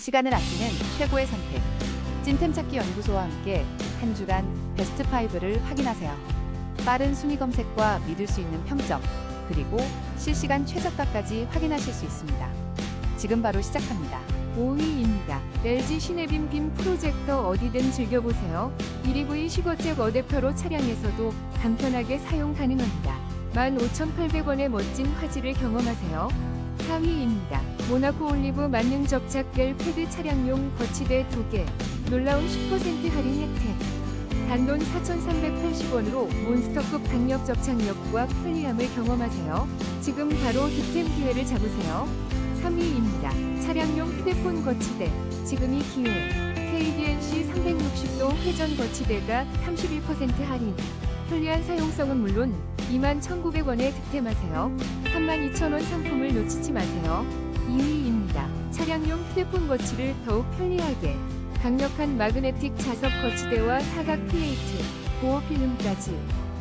시간을 아끼는 최고의 선택. 찐템 찾기 연구소와 함께 한 주간 베스트 5를 확인하세요. 빠른 순위 검색과 믿을 수 있는 평점, 그리고 실시간 최저가까지 확인하실 수 있습니다. 지금 바로 시작합니다. 5위입니다. LG 시네빔 빔 프로젝터 어디든 즐겨보세요. 1EV 시거잭 어댑터로 차량에서도 간편하게 사용 가능합니다. 15,800원의 멋진 화질을 경험하세요. 4위입니다. 모나코 올리브 만능 접착겔 패드 차량용 거치대 2개. 놀라운 10% 할인 혜택. 단돈 4,380원으로 몬스터급 강력 접착력과 편리함을 경험하세요. 지금 바로 득템 기회를 잡으세요. 3위입니다. 차량용 휴대폰 거치대. 지금이 기회. KDNC 360도 회전 거치대가 31% 할인. 편리한 사용성은 물론 21,900원에 득템하세요. 32,000원 상품을 놓치지 마세요. 2위입니다. 차량용 휴대폰 거치를 더욱 편리하게. 강력한 마그네틱 자석 거치대와 사각 플레이트, 보호 필름까지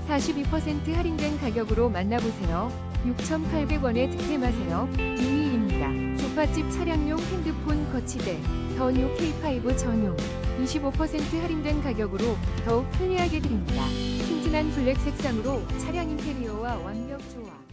42% 할인된 가격으로 만나보세요. 6,800원에 득템하세요. 2위입니다. 조파집 차량용 핸드폰 거치대, 더뉴 K5 전용 25% 할인된 가격으로 더욱 편리하게 드립니다. 튼튼한 블랙 색상으로 차량 인테리어와 완벽 조화.